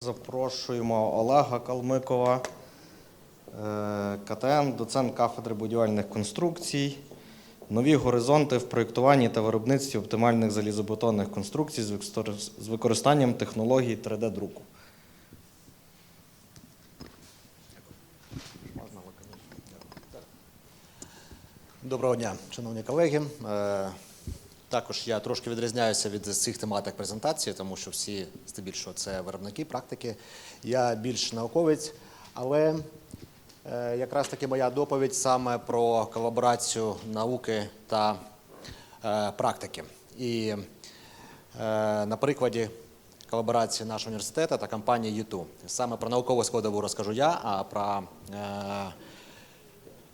Запрошуємо Олега Калмикова, е, КТН, доцент кафедри будівельних конструкцій. Нові горизонти в проєктуванні та виробництві оптимальних залізобетонних конструкцій з використанням технологій 3D-друку. Доброго дня, шановні колеги. Також я трошки відрізняюся від цих тематик презентації, тому що всі здебільшого це виробники, практики. Я більш науковець, але е, якраз таки моя доповідь саме про колаборацію науки та е, практики. І е, на прикладі колаборації нашого університету та компанії U2. Саме про наукову складову розкажу я, а про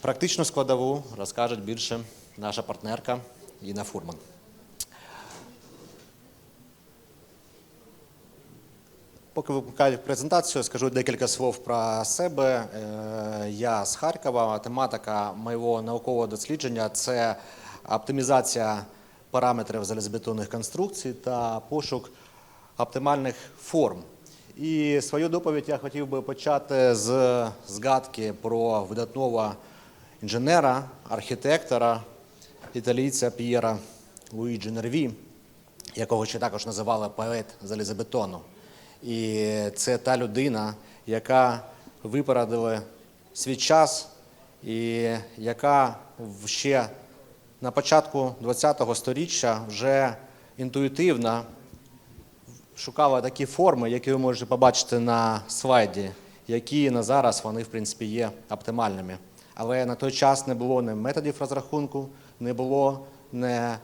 Практичну складову розкаже більше наша партнерка Інна Фурман. Поки вимикаю презентацію, скажу декілька слов про себе. Е, Я з Харкова. Тематика моєго наукового дослідження це оптимізація параметрів залізобетонних конструкцій та пошук оптимальних форм. І свою доповідь я хотів би почати з згадки про видатного інженера, архітектора, італійця П'єра Луїджі Нерві, якого ще також називали поет залізобетону. І це та людина, яка випередила свій час, і яка ще на початку ХХ століття вже інтуїтивно шукала такі форми, які ви можете побачити на слайді, які на зараз вони, в принципі, є оптимальними. Але на той час не було ні методів розрахунку, не було не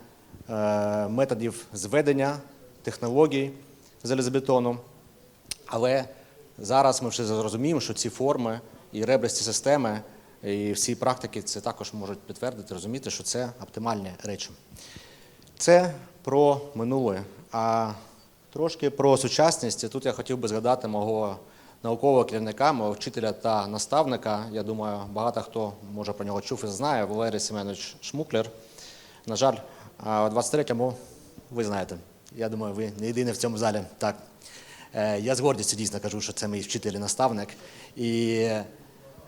е, методів зведення, технологій залізобетону. Але зараз ми вже зрозуміємо, що ці форми і ребристі системи, і всі практики це також можуть підтвердити, розуміти, що це оптимальні речі. Це про минуле. А трошки про сучасність. Тут я хотів би згадати мого наукового керівника, мого вчителя та наставника. Я думаю, багато хто може про нього чув і знає, Валерій Семенович Шмуклер. На жаль, у 23-му ви знаєте. Я думаю, ви не єдині в цьому залі. Так. Е, Я з гордістю дійсно кажу, що це мій вчитель і наставник. І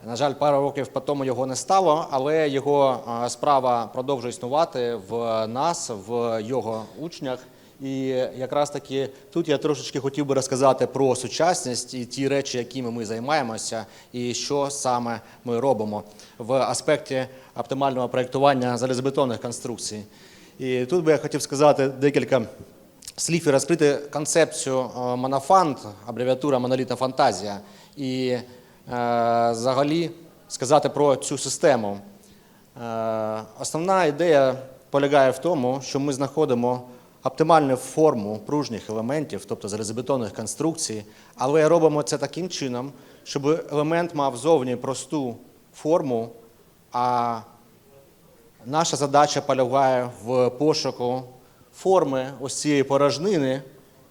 на жаль, пару років по тому його не стало, але його е, справа продовжує існувати в нас, в його учнях. І якраз таки тут я трошечки хотів би розказати про сучасність і ті речі, якими ми займаємося, і що саме ми робимо в аспекті оптимального проєктування залізобетонних конструкцій. І тут би я хотів сказати декілька слів розкрити концепцію е, монофант, абревіатура монолітна фантазія, і е, взагалі сказати про цю систему. Е, Основна ідея полягає в тому, що ми знаходимо оптимальну форму пружніх елементів, тобто залізобетонних конструкцій, але робимо це таким чином, щоб елемент мав зовні просту форму, а Наша задача полягає в пошуку форми ось цієї порожнини,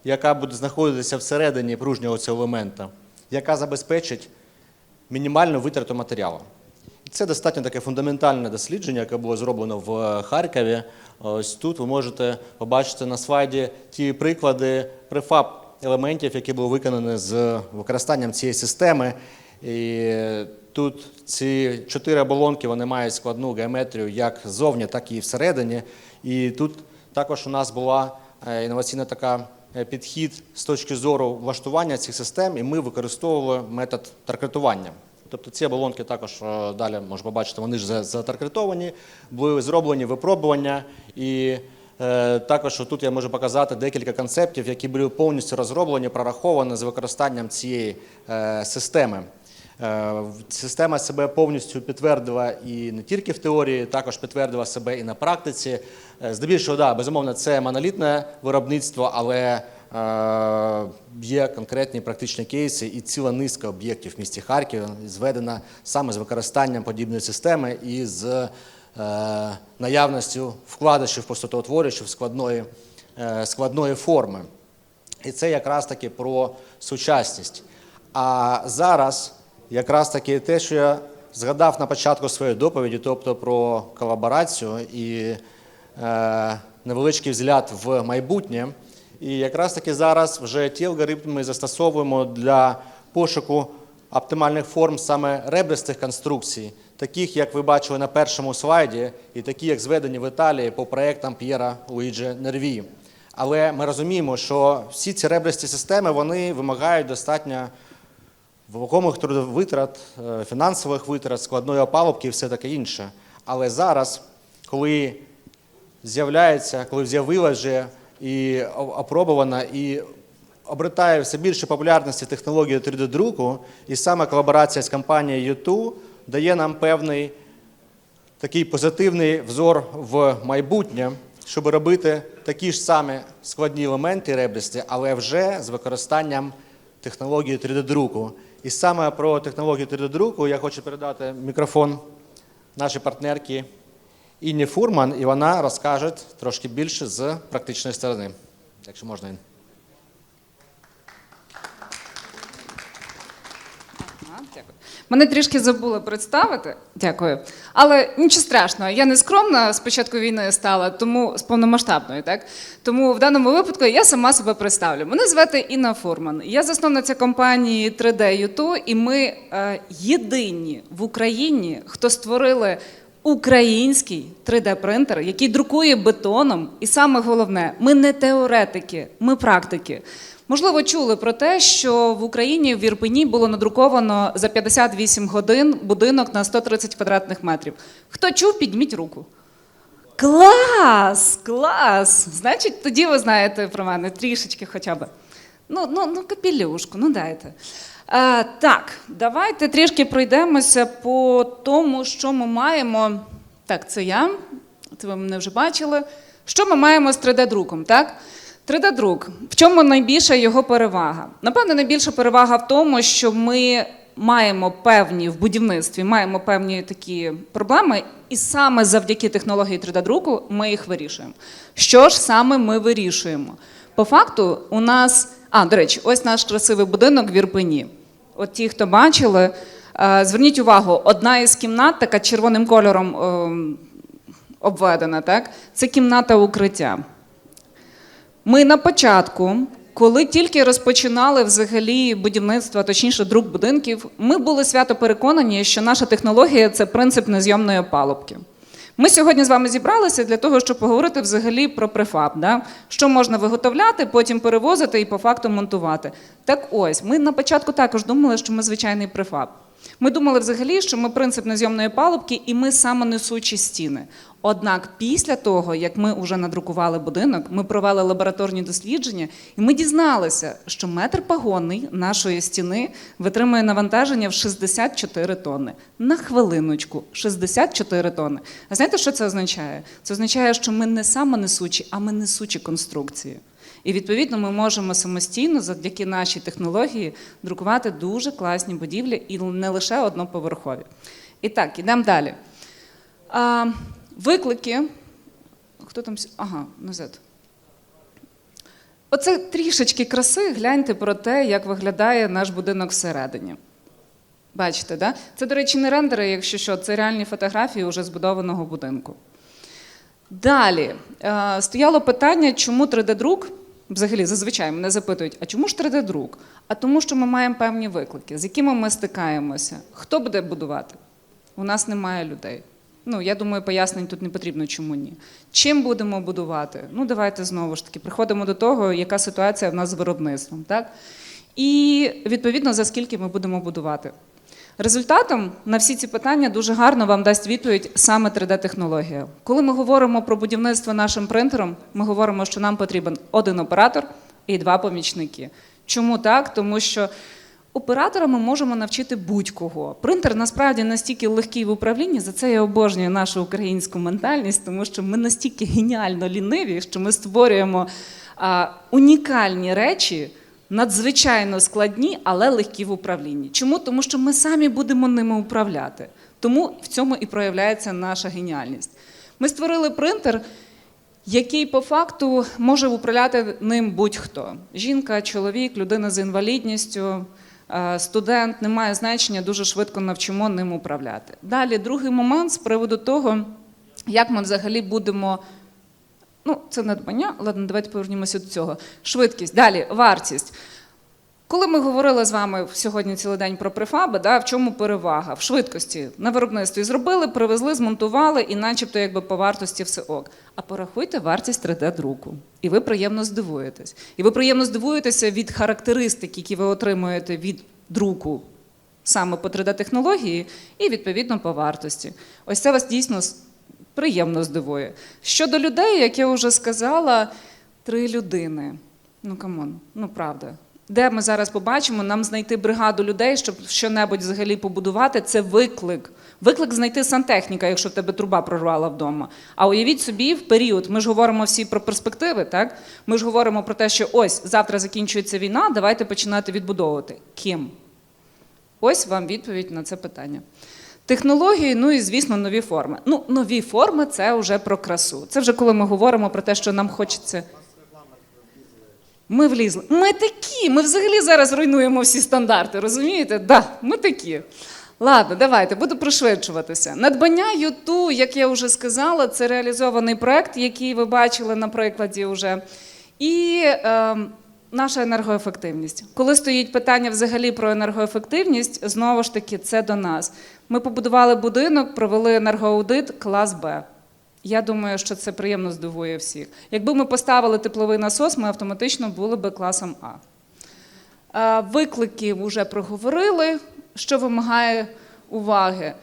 яка буде знаходитися всередині пружнього цього елемента, яка забезпечить мінімальну витрату матеріалу. Це достатньо таке фундаментальне дослідження, яке було зроблено в Харкові. Ось тут ви можете побачити на слайді ті приклади префаб елементів, які були виконані з використанням цієї системи. І тут ці чотири оболонки вони мають складну геометрію як ззовні, так і всередині. І тут також у нас була е, інноваційна така е, підхід з точки зору влаштування цих систем, і ми використовували метод таркетування. Тобто ці оболонки також е, далі можна побачити, вони ж затаркетовані, були зроблені випробування. І е, також тут я можу показати декілька концептів, які були повністю розроблені, прораховані з використанням цієї е, системи. Е, Система себе повністю підтвердила і не тільки в теорії, також підтвердила себе і на практиці. Е, Здебільшого, да, безумовно, це монолітне виробництво, але е, є конкретні практичні кейси і ціла низка об'єктів в місті Харків зведена саме з використанням подібної системи і з наявністю вкладишів пустотоутворювачів складної, складної форми. І це якраз таки про сучасність. А зараз якраз таки те, що я згадав на початку своєї доповіді, тобто про колаборацію і е, невеличкий взгляд в майбутнє. І якраз таки зараз вже ті алгоритми ми застосовуємо для пошуку оптимальних форм саме ребристих конструкцій, таких, як ви бачили на першому слайді, і такі, як зведені в Італії по проектам П'єра Луїджі Нерві. Але ми розуміємо, що всі ці ребристі системи вони вимагають достатньо вагомих трудових витрат, е, фінансових витрат, складної опалубки і все таке інше. Але зараз, коли з'являється, коли з'явилася вже і опробована, і обретає все більше популярності технологія 3D-друку, і саме колаборація з компанією U2 дає нам певний такий позитивний взор в майбутнє, щоб робити такі ж самі складні елементи ребристі, але вже з використанням технології 3D-друку. І саме про технологію 3D-друку я хочу передати мікрофон нашій партнерці Інні Фурман, і вона розкаже трошки більше з практичної сторони, якщо можна. Інна. Ага, дякую. Мене трішки забули представити. Дякую. Але нічого страшного, я не скромна з початку війни стала, тому з повномасштабної, так? Тому в даному випадку я сама себе представлю. Мене звати Інна Фурман. Я засновниця компанії 3D U2, і ми е, єдині в Україні, хто створили український 3D-принтер, який друкує бетоном. І саме головне, ми не теоретики, ми практики. Можливо, чули про те, що в Україні в Ірпені було надруковано за 58 годин будинок на 130 квадратних метрів. Хто чув, підніміть руку. Клас! Клас! Значить, тоді ви знаєте про мене трішечки хоча б. Ну, ну, ну капелюшку, ну дайте. Е, так, давайте трішки пройдемося по тому, що ми маємо. Так, це я. Це ви мене вже бачили. Що ми маємо з 3D-друком, так? 3D-друк. В чому найбільша його перевага? Напевно, найбільша перевага в тому, що ми маємо певні в будівництві, маємо певні такі проблеми, і саме завдяки технології 3D-друку ми їх вирішуємо. Що ж саме ми вирішуємо? По факту, у нас. А, до речі, ось наш красивий будинок в Ірпені. От ті, хто бачили, е, зверніть увагу, одна із кімнат, така червоним кольором ем, обведена, так? Це кімната укриття. Ми на початку, коли тільки розпочинали взагалі будівництво, точніше друк будинків, ми були свято переконані, що наша технологія це принцип незйомної опалубки. Ми сьогодні з вами зібралися для того, щоб поговорити взагалі про префаб, да? що можна виготовляти, потім перевозити і по факту монтувати. Так ось, ми на початку також думали, що ми звичайний префаб. Ми думали взагалі, що ми принцип незйомної палубки і ми самонесучі стіни. Однак після того, як ми вже надрукували будинок, ми провели лабораторні дослідження, і ми дізналися, що метр пагонний нашої стіни витримує навантаження в 64 тонни. На хвилиночку, 64 тонни. А знаєте, що це означає? Це означає, що ми не самонесучі, а ми несучі конструкції. І відповідно ми можемо самостійно, завдяки нашій технології, друкувати дуже класні будівлі і не лише одноповерхові. І так, ідемо далі. А, виклики. Хто там? Ага, назад. Оце трішечки краси. Гляньте про те, як виглядає наш будинок всередині. Бачите, да? Це, до речі, не рендери, якщо що, це реальні фотографії уже збудованого будинку. Далі е, стояло питання, чому 3D-друк, взагалі зазвичай мене запитують, а чому ж 3D-друк? А тому, що ми маємо певні виклики, з якими ми стикаємося. Хто буде будувати? У нас немає людей. Ну, я думаю, пояснень тут не потрібно, чому ні. Чим будемо будувати? Ну, давайте знову ж таки приходимо до того, яка ситуація в нас з виробництвом. Так? І відповідно за скільки ми будемо будувати. Результатом на всі ці питання дуже гарно вам дасть відповідь саме 3D-технологія. Коли ми говоримо про будівництво нашим принтером, ми говоримо, що нам потрібен один оператор і два помічники. Чому так? Тому що оператора ми можемо навчити будь-кого. Принтер насправді настільки легкий в управлінні, за це я обожнюю нашу українську ментальність, тому що ми настільки геніально ліниві, що ми створюємо а, унікальні речі надзвичайно складні, але легкі в управлінні. Чому? Тому що ми самі будемо ними управляти. Тому в цьому і проявляється наша геніальність. Ми створили принтер, який по факту може управляти ним будь-хто: жінка, чоловік, людина з інвалідністю. е, Студент не має значення, дуже швидко навчимо ним управляти. Далі, другий момент з приводу того, як ми взагалі будемо Ну, це надбання. Ладно, давайте повернімося до цього. Швидкість. Далі, вартість. Коли ми говорили з вами сьогодні цілий день про префаби, да, в чому перевага? В швидкості на виробництві зробили, привезли, змонтували, і начебто якби по вартості все ок. А порахуйте вартість 3D-друку. І ви приємно здивуєтесь. І ви приємно здивуєтеся від характеристик, які ви отримуєте від друку саме по 3D-технології, і відповідно по вартості. Ось це вас дійсно приємно здивує. Щодо людей, як я вже сказала, три людини. Ну камон, ну правда. Де ми зараз побачимо, нам знайти бригаду людей, щоб що-небудь взагалі побудувати, це виклик. Виклик знайти сантехніка, якщо в тебе труба прорвала вдома. А уявіть собі, в період, ми ж говоримо всі про перспективи, так? Ми ж говоримо про те, що ось завтра закінчується війна, давайте починати відбудовувати. Ким? Ось вам відповідь на це питання. Технології, ну і звісно, нові форми. Ну, нові форми це вже про красу. Це вже коли ми говоримо про те, що нам хочеться. Ми влізли. Ми такі. Ми взагалі зараз руйнуємо всі стандарти, розумієте? Да, ми такі. Ладно, давайте, буду пришвидшуватися. Надбання Юту, як я вже сказала, це реалізований проект, який ви бачили на прикладі вже. І е, наша енергоефективність. Коли стоїть питання взагалі про енергоефективність, знову ж таки, це до нас. Ми побудували будинок, провели енергоаудит клас Б. Я думаю, що це приємно здивує всіх. Якби ми поставили тепловий насос, ми автоматично були би класом А. Е, Виклики вже проговорили, що вимагає уваги.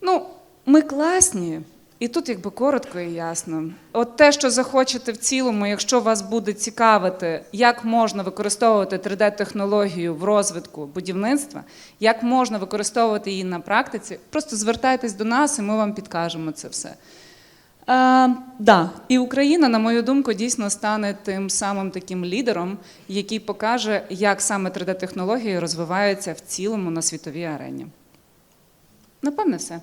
Ну, ми класні, і тут якби коротко і ясно. От те, що захочете в цілому, якщо вас буде цікавити, як можна використовувати 3D-технологію в розвитку будівництва, як можна використовувати її на практиці, просто звертайтесь до нас, і ми вам підкажемо це все. Е, да, і Україна, на мою думку, дійсно стане тим самим таким лідером, який покаже, як саме 3D-технології розвиваються в цілому на світовій арені. Напевне, все.